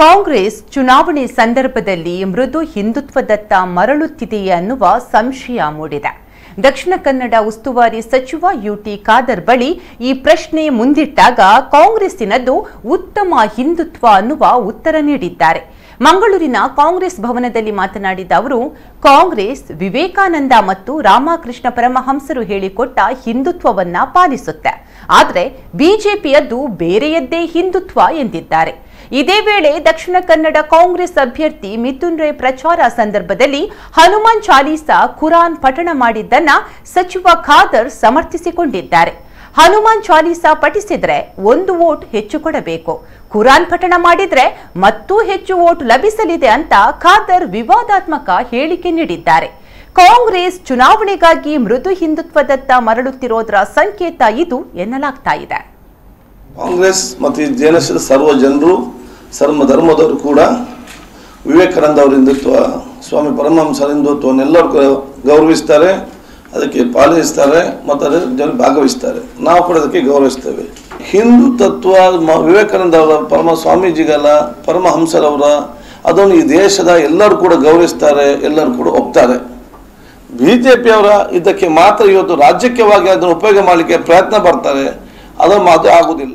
ಕಾಂಗ್ರೆಸ್ ಚುನಾವಣೆ ಸಂದರ್ಭದಲ್ಲಿ ಮೃದು ಹಿಂದುತ್ವದತ್ತ ಮರಳುತ್ತಿದೆಯೇ ಅನ್ನುವ ಸಂಶಯ ಮೂಡಿದೆ. ದಕ್ಷಿಣ ಕನ್ನಡ ಉಸ್ತುವಾರಿ ಸಚಿವ ಯುಟಿ ಖಾದರ್ ಬಳಿ ಈ ಪ್ರಶ್ನೆ ಮುಂದಿಟ್ಟಾಗ ಕಾಂಗ್ರೆಸ್ಸಿನದ್ದು ಉತ್ತಮ ಹಿಂದುತ್ವ ಅನ್ನುವ ಉತ್ತರ ನೀಡಿದ್ದಾರೆ. ಮಂಗಳೂರಿನ ಕಾಂಗ್ರೆಸ್ ಭವನದಲ್ಲಿ ಮಾತನಾಡಿದ ಅವರು, ಕಾಂಗ್ರೆಸ್ ವಿವೇಕಾನಂದ ಮತ್ತು ರಾಮಕೃಷ್ಣ ಪರಮಹಂಸರು ಹೇಳಿಕೊಟ್ಟ ಹಿಂದುತ್ವವನ್ನ ಪಾಲಿಸುತ್ತೆ. ಆದರೆ ಬಿಜೆಪಿಯದ್ದು ಬೇರೆಯದ್ದೇ ಹಿಂದುತ್ವ ಎಂದಿದ್ದಾರೆ. ಇದೇ ವೇಳೆ ದಕ್ಷಿಣ ಕನ್ನಡ ಕಾಂಗ್ರೆಸ್ ಅಭ್ಯರ್ಥಿ ಮಿಥುನ್ ರೈ ಪ್ರಚಾರ ಸಂದರ್ಭದಲ್ಲಿ ಹನುಮಾನ್ ಚಾಲೀಸಾ ಖುರಾನ್ ಪಠಣ ಮಾಡಿದ್ದನ್ನ ಸಚಿವ ಖಾದರ್ ಸಮರ್ಥಿಸಿಕೊಂಡಿದ್ದಾರೆ. ಹನುಮಾನ್ ಚಾಲೀಸಾ ಪಠಿಸಿದ್ರೆ ಒಂದು ವೋಟ್ ಹೆಚ್ಚು ಕೊಡಬೇಕು. ಖುರಾನ್ ಪಠಣ ಮಾಡಿದ್ರೆ ಮತ್ತೂ ಹೆಚ್ಚು ವೋಟ್ ಲಭಿಸಲಿದೆ ಅಂತ ಖಾದರ್ ವಿವಾದಾತ್ಮಕ ಹೇಳಿಕೆ ನೀಡಿದ್ದಾರೆ. ಕಾಂಗ್ರೆಸ್ ಚುನಾವಣೆಗಾಗಿ ಮೃದು ಹಿಂದುತ್ವದತ್ತ ಮರಳುತ್ತಿರೋದರ ಸಂಕೇತ ಇದು ಎನ್ನಲಾಗ್ತಾ ಇದೆ. ಕಾಂಗ್ರೆಸ್ ಮತ್ತು ಈ ಸರ್ವ ಜನರು ಸರ್ವ ಧರ್ಮದವರು ಕೂಡ ವಿವೇಕಾನಂದ ಅವರ ಹಿಂದುತ್ವ, ಸ್ವಾಮಿ ಪರಮಹಂಸರ ಹಿಂದುತ್ವನ್ನೆಲ್ಲರೂ ಗೌರವಿಸ್ತಾರೆ, ಅದಕ್ಕೆ ಪಾಲಿಸ್ತಾರೆ, ಮತ್ತು ಅದರ ಜನ ಭಾಗವಹಿಸ್ತಾರೆ. ನಾವು ಕೂಡ ಅದಕ್ಕೆ ಗೌರವಿಸ್ತೇವೆ. ಹಿಂದೂ ತತ್ವ ವಿವೇಕಾನಂದ ಅವರ, ಪರಮ ಸ್ವಾಮೀಜಿಗಳ ಪರಮಹಂಸರವರ, ಅದನ್ನು ಈ ದೇಶದ ಎಲ್ಲರೂ ಕೂಡ ಗೌರವಿಸ್ತಾರೆ, ಎಲ್ಲರೂ ಕೂಡ ಒಪ್ತಾರೆ. ಬಿಜೆಪಿಯವರ ಇದಕ್ಕೆ ಮಾತ್ರ ಇವತ್ತು ರಾಜಕೀಯವಾಗಿ ಅದನ್ನು ಉಪಯೋಗ ಮಾಡಲಿಕ್ಕೆ ಪ್ರಯತ್ನ ಬರ್ತಾರೆ ಅದರ ಮಾತು ಆಗುವುದಿಲ್ಲ